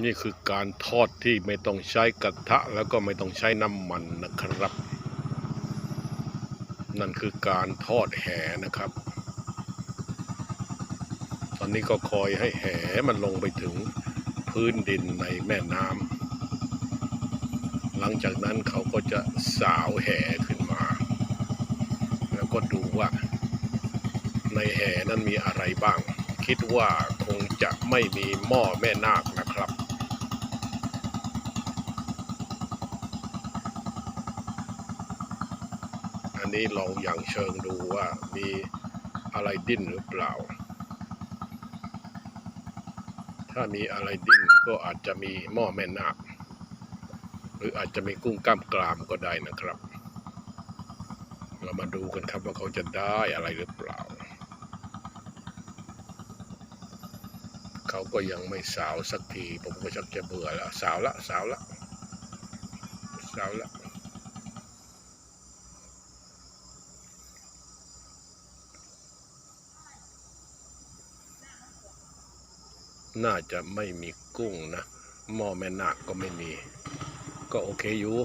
นี่คือการทอดที่ไม่ต้องใช้กระทะแล้วก็ไม่ต้องใช้น้ำมันนะครับ นั่นคือการทอดแหนะครับ ตอนนี้ก็คอยให้แหมันลงไปถึงพื้นดินในแม่น้ำหลังจากนั้นเขาก็จะสาวแหขึ้นมา แล้วก็ดูว่า ในแหนั้นมีอะไรบ้าง คิดว่าคงจะไม่มีหม้อแม่นาคนะครับ อันนี้ลองอย่างเชิงดูว่ามีอะไรดิ้นหรือเปล่า ถ้ามีอะไรดิ้นก็อาจจะมีหม้อแม่นาคหรืออาจจะมีกุ้งกล้ามกรามก็ได้นะครับ เรามาดูกันครับว่าเขาจะได้อะไรหรือเปล่า เขาก็ยังไม่สาวสักที ผมก็ชักจะเบื่อแล้ว สาวละสาวละสาวละ น่าจะไม่มีกุ้งนะหม้อแม่นาคก็ไม่มี ก็โอเคอยู่